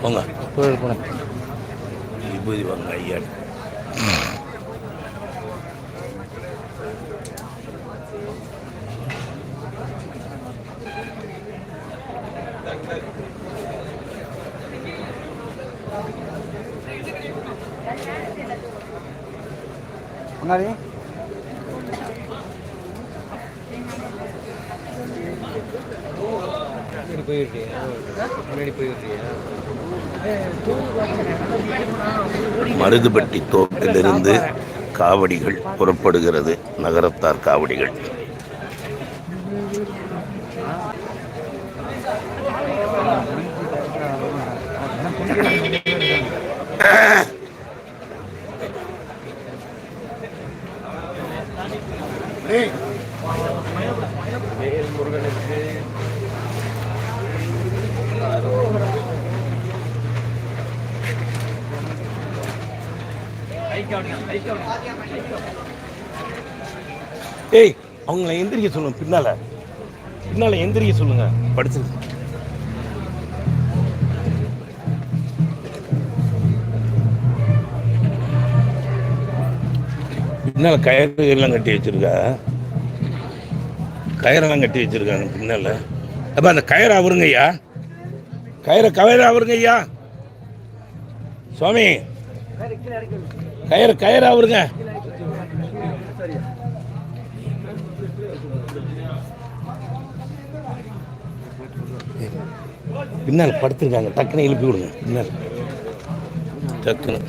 போங்க விபூதி வாங்க ஐயா. முன்னாடி? போயிடுறியா முன்னாடி போயிடுறியா மருதுபட்டி தோப்பிலிருந்து காவடிகள் புறப்படுகிறது நகரத்தார் காவடிகள் Hey! ஏய் அவங்கள எந்திரிக்க சொல்லுங்க பின்னால. பின்னால எந்திரிக்க சொல்லுங்க. படிச்சு பின்னால கயிறு எல்லாம் கட்டி வச்சிருக்கா? கயிறெல்லாம் கட்டி வச்சிருக்காங்க பின்னால? அப்ப அந்த கயிறு அவருங்க ஐயா. கயிறை கயிறு அவருங்க ஐயா. சுவாமி. கயிறு கயிறு அவருங்க பின்னால் படுத்திருக்காங்க. டக்குன்னு எழுப்பி விடுங்க. பின்னால். டக்குன்னு.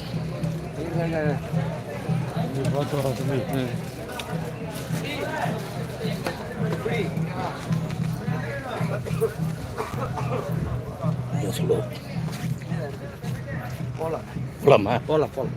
சொல்லுவோம். போகலாம் போலாமா போகலாம் போகலாம்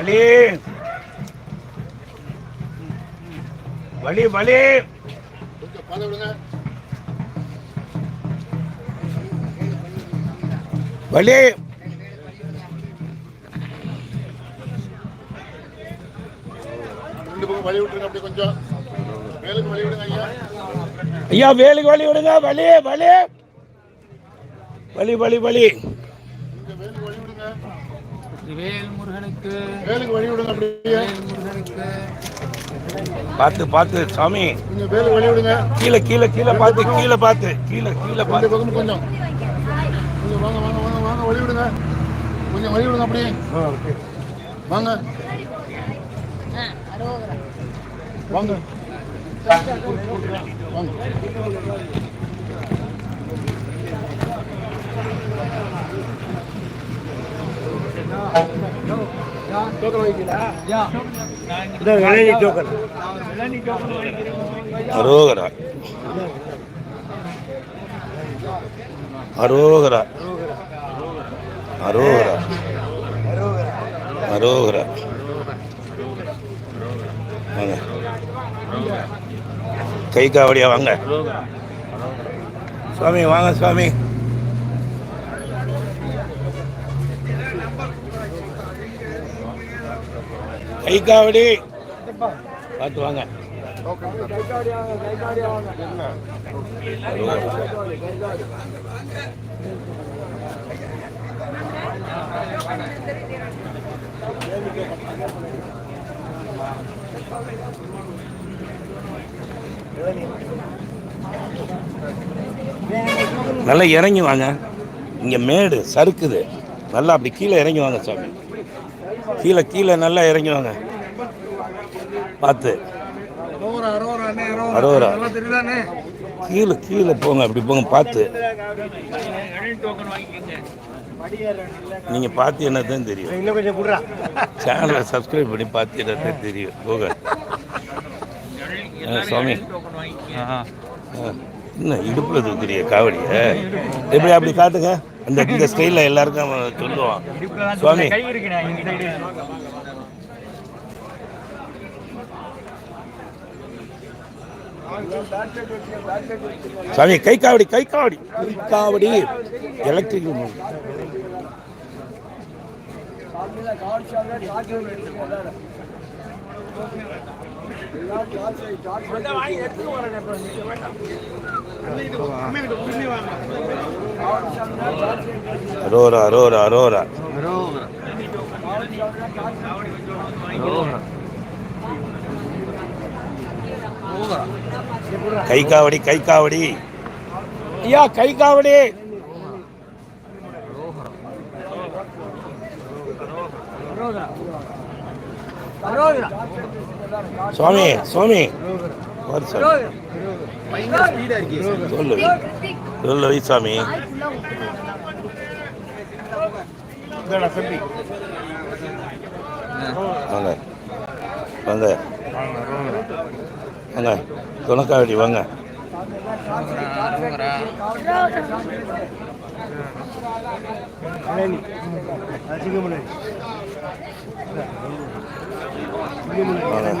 வலி. வலி வலி. வலி. வழி வழி ஐயா வேலுக்கு வலி விடுங்க. வலி வலி. வலி வலி வலி இங்க மேலுக்கு வழி விடுங்க வேல் முருகனுக்கு. விடுங்க அப்படியே. வேல் முருகனுக்கு. பார்த்து பார்த்து சாமி. கொஞ்சம் மேலுக்கு வழி விடுங்க. கீழே கீழே கீழே பார்த்து கீழே பார்த்து கீழே கீழே பார்த்து. கொஞ்சம். கொஞ்சம் வாங்க வாங்க வாங்க வாங்க வழி விடுங்க. கொஞ்சம் வழி விடுங்க அப்படியே. வாங்க. வாங்க. வாங்க. அரோகரா. அரோகரா. அரோகரா. அரோகரா. வாங்க. கை காவடியா வாங்க. சுவாமி வாங்க சுவாமி. கைகாவடி. பார்த்து வாங்க. நல்லா இறங்கி வாங்க. இங்க மேடு சறுக்குது. நல்லா அப்படி கீழே இறங்கி வாங்க சாமி. கீழே கீழே நல்லா இறங்கி வாங்க பார்த்து. அரோரா. கீழே கீழே போங்க அப்படி போங்க பார்த்து. நீங்க பார்த்து தெரியும். இன்னும் கொஞ்சம் குடுறா சேனலை சப்ஸ்கிரைப் பண்ணி பார்த்து என்னதான் தெரியும். போக சுவாமி. ஆ, என்ன இடுப்புல தூக்குறிய காவடிய? எப்படி அப்படி காட்டுங்க? இந்த இந்த ஸ்டைலில் எல்லாருக்கும் அவன் சொல்லுவான் சுவாமி. சாமி கை காவடி கை காவடி. கை காவடி. எலக்ட்ரிக் அரோரா அரோரா அரோரா. கை காவடி கை காவடி. ஐயா கை காவடி. சுவாமி சுவாமி. சொல்லு. சொல்லு வை சாமி. வாங்க. வாங்க. வாங்க. துணக்காவடி வாங்க. வாங்க.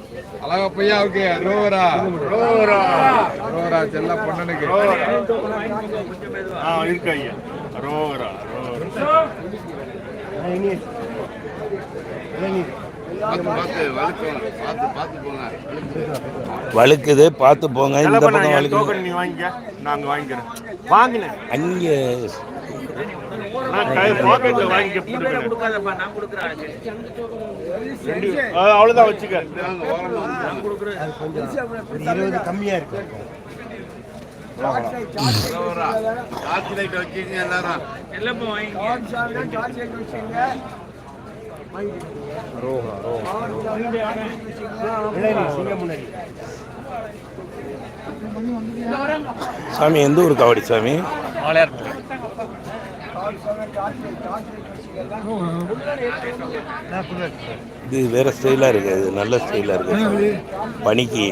அழகப்பையாவுக்கு ரோவரா. ரோவரா. ரோவரா செல்ல பொண்ணனுக்கு. ஆ இருக்கு ஐயா. பார்த்து போங்க. வழுக்குது பார்த்து போங்க. இந்த பக்கம் வழுக்குது. டோக்கன் நீ வாங்கிக்க. நாங்க வாங்கிக்கிறேன். வாங்கினேன். அங்கே நான் கை பாக்கெட்ல வாங்கிக்க ரெண்டு ஆ, அவ்வளவுதான் வச்சுக்க. சாமி எந்த ஊர் காவடி சாமி? இது வேற ஸ்டைலா இருக்கு. இது நல்ல ஸ்டைலா இருக்கு. சாமி. பனிக்கு.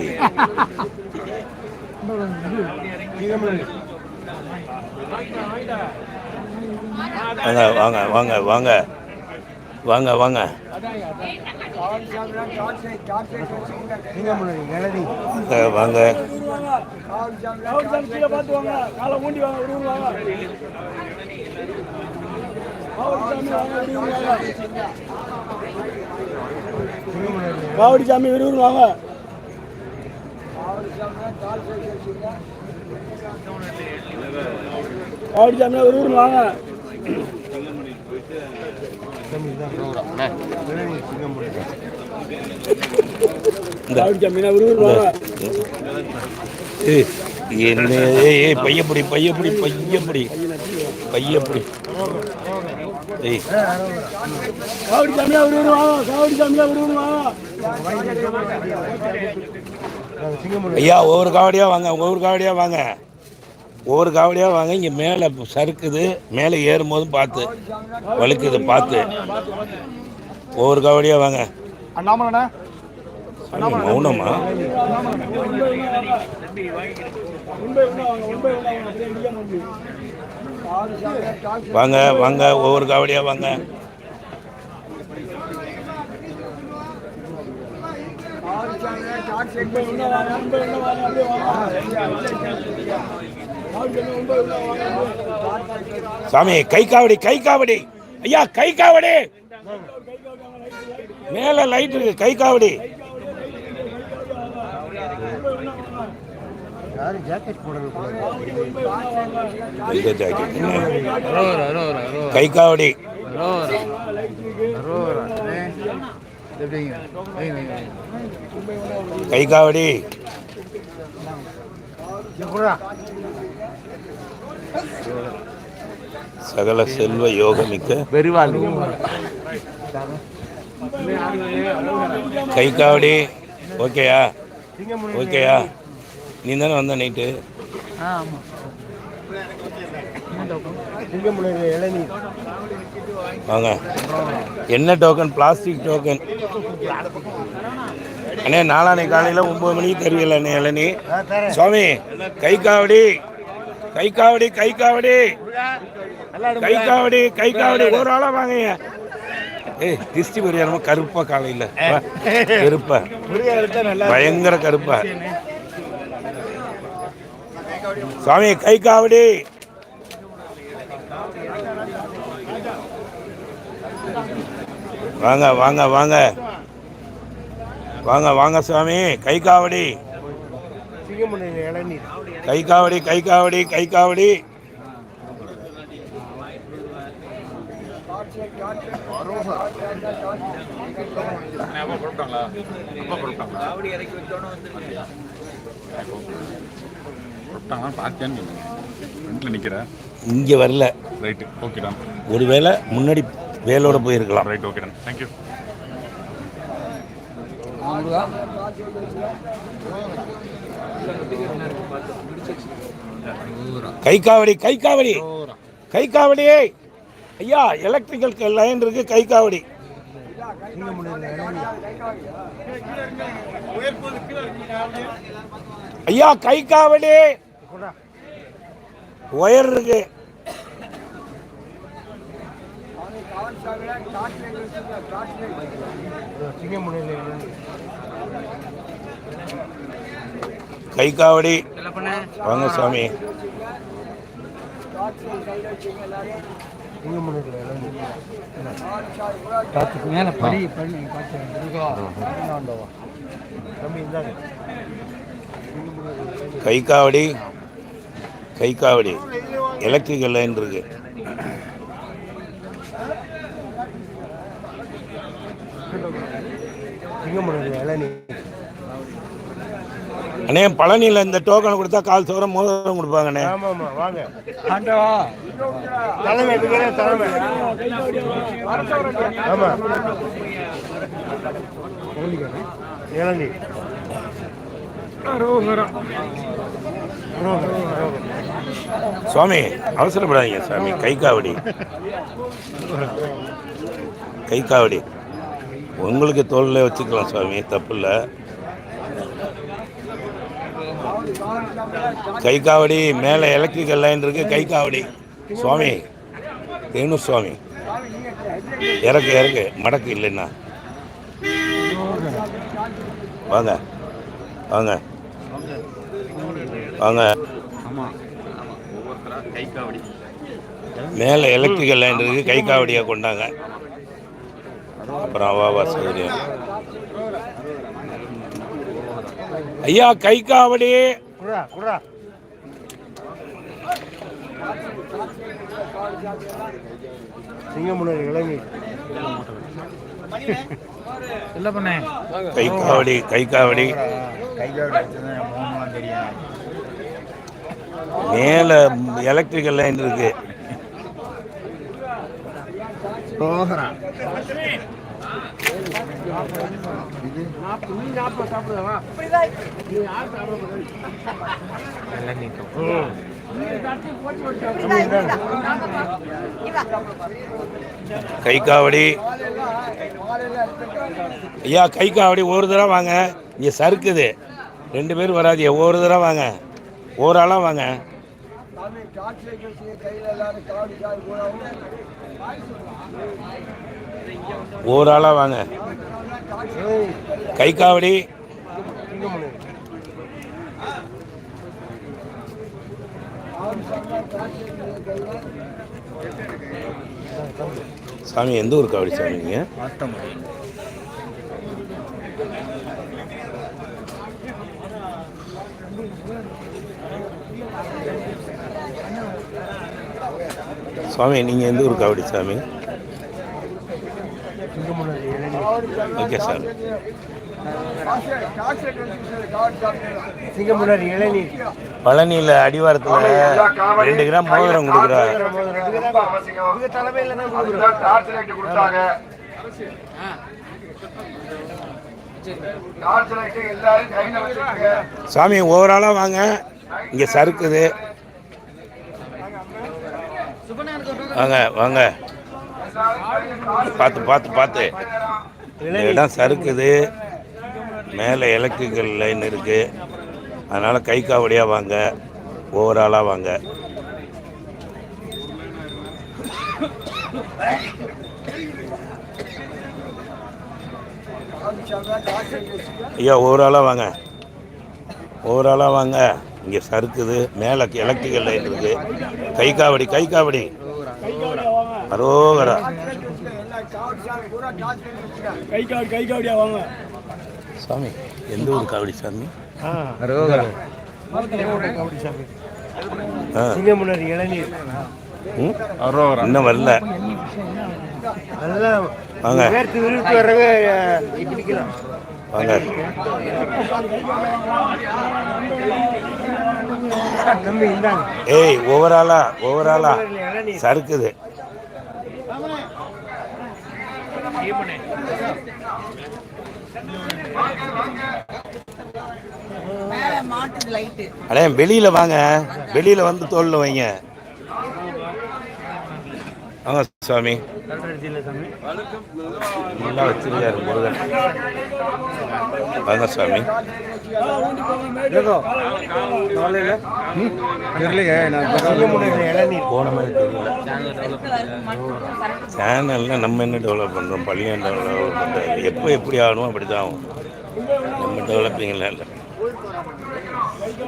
வாங்க வாங்க வாங்க வாங்க. வாங்க வாங்க. வாங்க, வாங்க காவடி சாமி விரும்புங்க வாங்க காவடி சாமி விரும்புங்க வாங்க இந்த காவடி சாமி விரும்புங்க என்ன ஏய், ஏய், பையப்படி பையப்படி பையப்படி பையப்படி ஏய் காவடி சாமி விரும்புங்க வாங்க காவடி சாமி விரும்புங்க வாங்க ஐயா ஒவ்வொரு காவடியா வாங்க ஒவ்வொரு காவடியா வாங்க. ஒவ்வொரு காவடியா வாங்க இங்க மேலே சறுக்குது மேலே ஏறும்போது பார்த்து வழுக்குது பார்த்து. ஒவ்வொரு காவடியா வாங்க. மௌனமா? வாங்க வாங்க ஒவ்வொரு காவடியா வாங்க. முன்பை உள்ள வாங்க சாமி கை காவடி கை காவடி. ஐயா கை காவடி. மேல லைட் இருக்கு கை காவடி? கை காவடி. கை காவடி. சகல செல்வ யோகமிக்க கை காவடி. ஓகேயா? ஓகேயா? நீ தானே வந்த நைட்டு வாங்க. என்ன டோக்கன் பிளாஸ்டிக் டோக்கன் அண்ணே நாளானைக்கு காலையில் ஒம்பது மணிக்கு தருவீங்களா அண்ணே இளநீ. சுவாமி கை காவடி. கை காவடி கை காவடி. கை காவடி கை காவடி. ஒரு ஆளா வாங்க ஏய் திருஷ்டி பரிகாரமா கருப்பா காலையில் கருப்பா. பயங்கர கருப்பா. சுவாமி கை காவடி. வாங்க வாங்க வாங்க. வாங்க வாங்க சுவாமி கை காவடி. இளநீர். கை காவடி கை காவடி கை காவடி பார்த்தேன்னு ஃப்ரண்ட்ல நிக்கிறேன் இங்கே வரல. ரைட்டு ஓகேடா ஒருவேளை முன்னாடி வேலோட போயிருக்கலாம். ரைட் ஓகேடா தேங்க்யூ கை காவடி கை காவடி. கை காவடி. ஐயா எலக்ட்ரிக்கல் லைன் இருக்கு கை காவடி. ஐயா கை காவடி. ஒயர் இருக்கு. சிங்கமுனையில் கை காவடி வாங்க சுவாமி கை காவடி கை காவடி எலக்ட்ரிக்கல் லைன் இருக்கு. சிங்கமுனையில் இளநீர். அண்ணே பழனியில் இந்த டோக்கன் கொடுத்தா கால் சோரம் மோதிரம் கொடுப்பாங்கண்ணே. சுவாமி அவசரப்படாதீங்க சுவாமி கை காவடி. கை காவடி. உங்களுக்கு தோளில் வச்சுக்கலாம் சுவாமி தப்பு இல்லை. கை காவடி மேலே எலக்ட்ரிக்கல் லைன் இருக்கு கை காவடி. சுவாமி தேனு சுவாமி. இறக்கு இறக்கு. மடக்கு இல்லைன்னா. வாங்க வாங்க. வாங்க. மேலே எலக்ட்ரிக்கல் லைன் இருக்கு கை காவடியாக கொண்டாங்க. அப்புறம் வா சௌகரியம். ஐயா கை காவடி. குடா குடா சிங்கமுனையில் இளநீர் இல்லை பண்ணே? கை காவடி கை காவடி. மேலே எலக்ட்ரிக்கல் லைன் இருக்கு. கை காவடி. ஐயா கை காவடி ஒரு தடவை வாங்க. இங்கே சறுக்குது. ரெண்டு பேரும் வராதியா ஒரு தடவை வாங்க. ஒரு ஆளாக வாங்க. ஒரு ஆளாக வாங்க. கை காவடி சாமி எந்த ஊர் காவடி சாமி நீங்கள் சுவாமி நீங்கள் எந்த ஊர் காவடி சாமி? Okay sir. பழனியில் அடிவாரத்தில் ரெண்டு கிராம் மோதிரம் கொடுக்குறா இவங்க தலைமையில் தான் கொடுக்குறோம் சாமி ஓவராலாக வாங்க. இங்கே சறுக்குது. வாங்க வாங்க. பார்த்து பார்த்து பார்த்து. இடம் சறுக்குது. மேலே எலக்ட்ரிக்கல் லைன் இருக்குது அதனால் கை காவடியாக வாங்க. ஓவராலாக வாங்க. ஐயா ஓவராலாக வாங்க. ஓவராலாக வாங்க. இங்கே சறுக்குது. மேலே எலக்ட்ரிக்கல் லைன் இருக்குது கை காவடி கை காவடி. அரோகரா. கை காவடி கை காவடியா வாங்க. சாமி. எந்த ஊர் காவடி சாமி? இன்னும் வரல. வாங்க. வாங்க. ஏய் ஓவராலா ஓவராலா. சறுக்குது. அடே வெளியில வாங்க. வெளியில வந்து தோல்ல வைங்க. வாங்க சுவாமி. நல்லா வச்சிருக்காரு முருகன். வாங்க சுவாமி. போன மாதிரி தெரியல. சேனல்ல நம்ம என்ன டெவலப் பண்ணுறோம் பள்ளியம் டெவலப் பண்ணுறது எப்போ எப்படி ஆகணும் அப்படி தான் ஆகும். நம்ம டெவலப்பிங்லாம் இல்லை.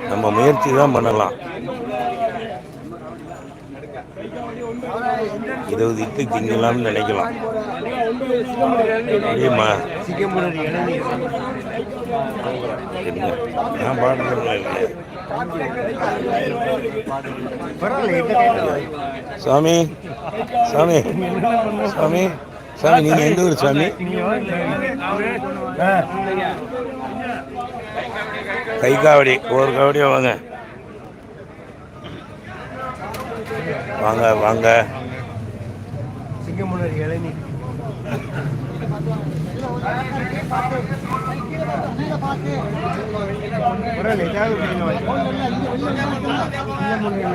நம்ம முயற்சி தான் பண்ணலாம். இருபது இட்டு திங்கலாம்னு நினைக்கலாம். முடியுமா நான் பாடுறதுல இல்லை. பரவாயில்ல எந்த கேட்டாலும் சுவாமி நீங்கள் எந்த ஊர் சுவாமி கை காவடி ஒரு காவடியா வாங்க. வாங்க வாங்க.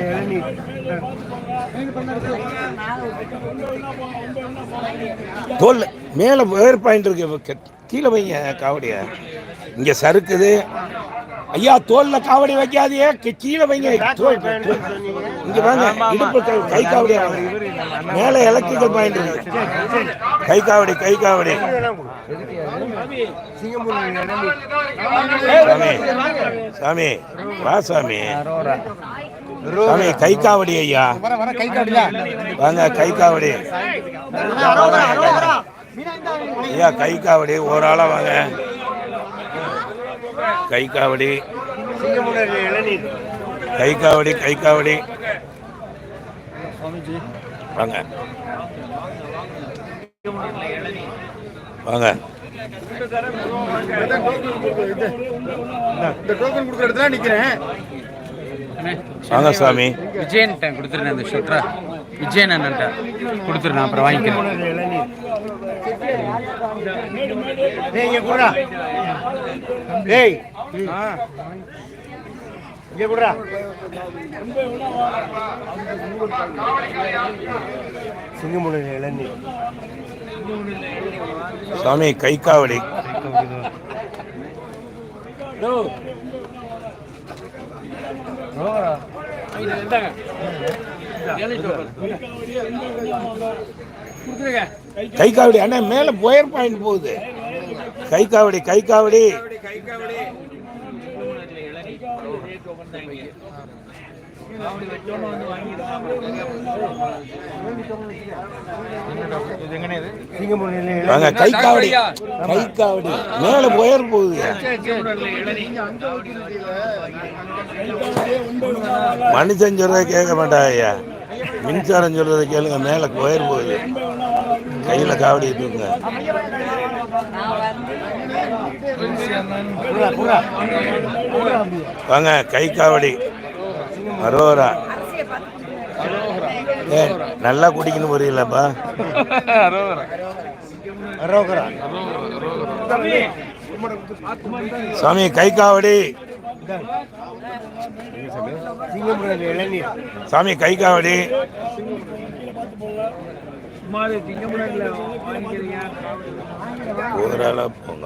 இளநீர் தோல் மேலே வேர் பாயிண்ட் இருக்கு. கீழே வைங்க காவடிய? இங்கே சறுக்குது. ஐயா தோல்ல காவடி வைக்காதே கீ- கீழே வைங்க. இங்க வாங்க. இடுப்பு கை- காவடியா வாங்க மேலே எலக்ட்ரிக்கல் பாயிண்ட் இருக்கு. கை காவடி கை காவடி. சாமி சாமி. வா சாமி. சாமி கை காவடி ஐயா. வாங்க கை காவடி. ஐயா கை காவடி ஒரு ஆளா வாங்க. கை காவடி. கை காவடி கை காவடி. வாங்க. வாங்க. இந்த டோக்கன் கொடுக்குற இடத்துல நிக்கிறேன். வாங்க சாமி. விஜயன்ட்ட கொடுத்துருந்தேன் இந்த ஷொட்ரா விஜயன் அண்ணன்ட்ட கொடுத்துரு நான் அப்புறம் வாங்கிக்கிறேன். டேய் இங்க குடுறா. டேய் இங்க குடுறா. சிங்கமுனர் இளநீர். சாமி கை காவடி. கை காவடி அண்ணா மேல போயர் பாயிண்ட் போகுது. கை காவடி கை காவடி. வாங்க கை காவடி. கை காவடி. மேல போயர் போகுது. மனுஷன் சொல்றதை கேட்க மாட்டாங்க ஐயா. மின்சாரம் சொல்றதை கேளுங்க மேல போயர் போகுது. கையில காவடி தூக்குங்க வாங்க கை காவடி. அரோரா. ஏ நல்லா குடிக்கணும் புரியலப்பா. அரோகரா. சாமி கை காவடி. சாமி கை காவடி. ஓராளா போங்க.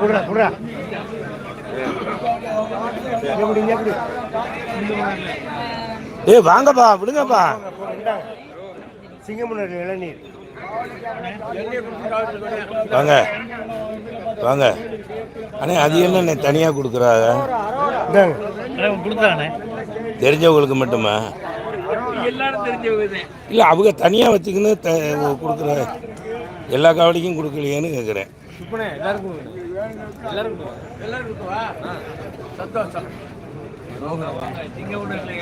கொடுறா கொடுறா. ஏ வாங்கப்பா விடுங்கப்பா. சிங்கமுன்னாடி இளநீர். வாங்க. வாங்க. அண்ணே அது என்னண்ணே தனியாக கொடுக்குறாங்க? தெரிஞ்சவங்களுக்கு மட்டுமா? இல்லை அவங்க தனியாக வச்சுக்கின்னு த கொடுக்குற எல்லா காவடிக்கும் கொடுக்கலையேன்னு கேட்குறேன்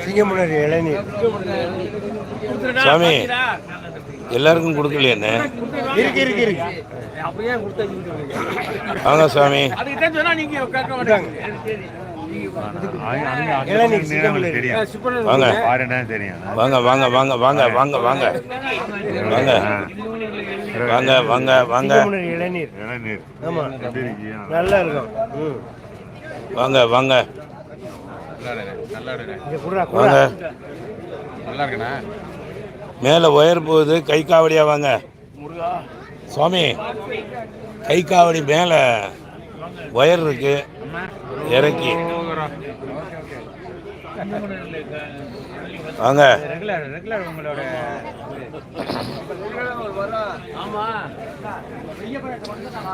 சிங்கமுனர் இளநீர். சாமி எல்லாருக்கும் கொடுக்கலையேண்ணே இருக்கு இருக்கு இருக்கு. வாங்க சாமி. வாங்க. வாங்க வாங்க வாங்க வாங்க வாங்க வாங்க. வாங்க. வாங்க வாங்க இளநீர். நல்லா இருக்கும். வாங்க வாங்க நல்லா இருக்கு நல்லா இருக்கு இங்க குடுறா வாங்க குடுறா நல்லா இருக்குண்ணா மேலே ஒயர் போகுது கை காவடியா வாங்க. சுவாமி கை காவடி மேலே ஒயர் இருக்கு. இறக்கி. வாங்க. ரெகுலர் ரெகுலர் உங்களோட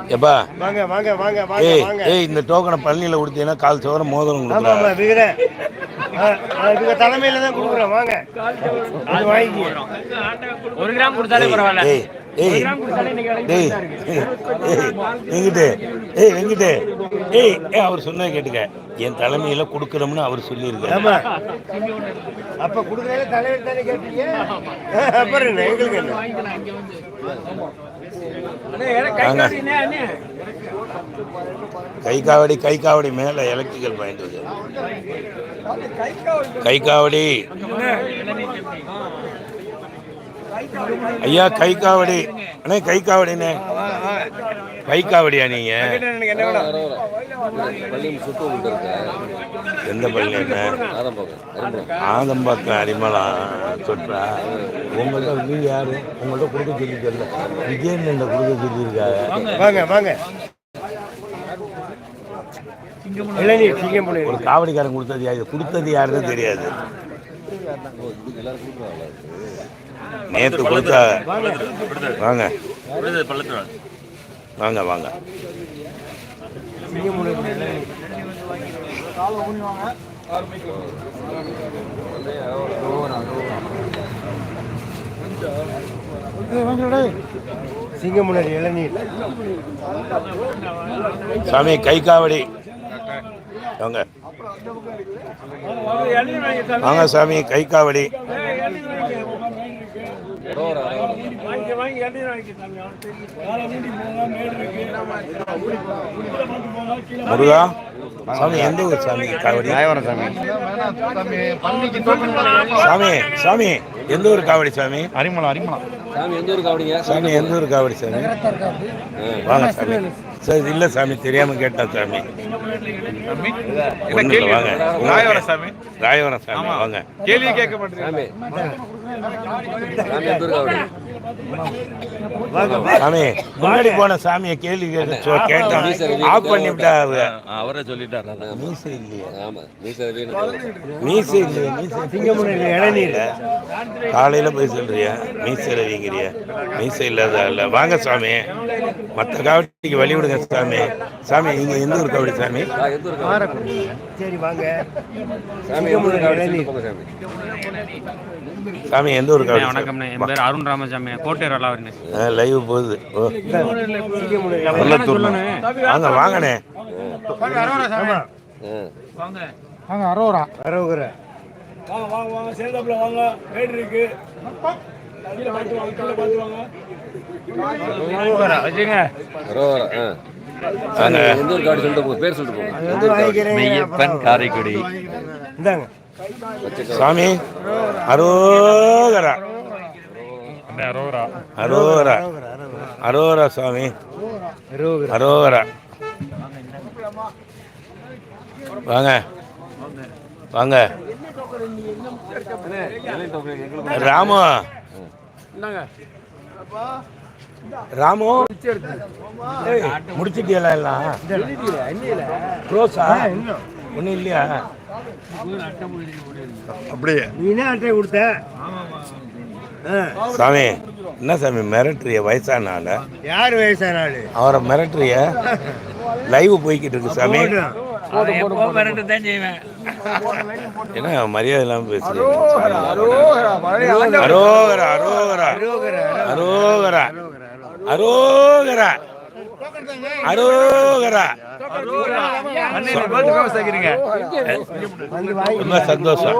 எப்பா? வாங்க வாங்க வாங்க வாங்க ஏய் ஏய் இந்த டோக்கனை பழனியில் கொடுத்தீங்கன்னா கால் சவரம் மோதிரம் கொடுக்குறேன் தலைமையில தான் கொடுக்குறோம். வாங்க. ஒரு கிராம் கொடுத்தாலே பரவாயில்ல. ஏய் டேய் வெங்கிட்டு ஏய் வெங்கிட்டு ஏய் ஏய் அவர் சொன்னதை கேட்டுக்க. என் தலைமையில கொடுக்குறோம்னு அவர் சொல்லியிருக்காரு. ஆமா. அப்ப கொடுக்குறதுல தலைவர் தானே கேட்டீங்க அப்புறம் என்ன எங்களுக்கு என்ன? வாங்க. கை காவடி கை காவடி மேல எலக்ட்ரிக்கல் பாயிண்ட் இருக்கு கை காவடி. ஐயா கை காவடி. அண்ணே கை காவடிண்ணே. கை காவடியா நீங்க? எந்த பள்ளி என்ன ஆதம்பாக்கம் அரிமளம் சொற்றா. உங்கள்கிட்ட நீங்க யாரு? உங்கள்கிட்ட கொடுக்க சொல்லி தெரியல விஜயன் கொடுக்க சொல்லியிருக்காங்க வாங்க வாங்க. ஒரு காவடிக்காரன் கொடுத்தது யாரு? கொடுத்தது யாருன்னு தெரியாது. நேத்து கொடுத்தா வாங்க. வாங்க வாங்க. இளநீர் சிங்கமுனர் இளநீர். சாமி கை காவடி. வாங்க. வாங்க சாமி கை காவடி. முருகா சாமி எந்த ஊர் சாமி? காவடி. சாமி. சாமி எந்த ஊர் காவடி சாமி? அரிமளம் அரிமளம். சாமி எந்த ஊர் காவடி சாமி? வாங்க சாமி. சார் இல்ல சாமி தெரியாம கேட்டா சாமி. வாங்க. ராயவர சாமி. ராயவரம் சாமி வாங்க. கேள்வி கேட்க சாமி. முன்னாடி போன சாமியை கேள்வி கேட்டு சொ- கேட்டோம் ஆஃப் பண்ணி விட்டா அவ. அவரே சொல்லிட்டார். மீசை இல்லையே. ஆமா மீசை இல்லையே மீசை. இளநீர். காலையில போய் சொல்றியா? மீசை ரவிங்கிறிய மீசை இல்லாத இல்ல வாங்க சாமி. மற்ற காவடிக்கு வழி விடுங்க சாமி. சாமி நீங்க எந்த ஊர் காவடி சாமி? சரி வாங்க. சாமி எந்த ஊர் காவடி வணக்கம்ண்ணே என் பேர் அருண் ராமசாமி. கோட்டை ரலாவரிண்ணே லைவ் போகுது. வாங்க வாங்கண்ணே. வாங்க அரோரா. அரோகரா. வாங்க வாங்க வாங்க. சேர்ந்தாப்புல வாங்க. மேடு இருக்கு. கீழே பார்த்து வாங்க கீழே பார்த்து வாங்க. எந்த ஒரு சொல்லிட்டு போங்க பேர் சொல்லிட்டு போங்க. காரைக்குடி. இந்தாங்க. சாமி. அரோகரா. அரோகரா. அரோகரா. அரோகரா சுவாமி அரோகரா. வாங்க. வாங்க. ராமு. ராமு? முடிச்சிட்டியலா எல்லாம்? க்ளோஸா ஒன்றும் இல்லையா? அப்படியே. சாமி என்ன சாமி மிரட்டுறிய வயசான ஆளு யார் வயசான ஆளு அவரை மிரட்டுறிய? லைவ் போய்கிட்டு இருக்கு சாமி. என்ன மரியாதை இல்லாம பேசுறீங்க? அரோகரா அரோகரா அரோகரா அரோகரா அரோகரா ரொம்ப சந்தோஷம்.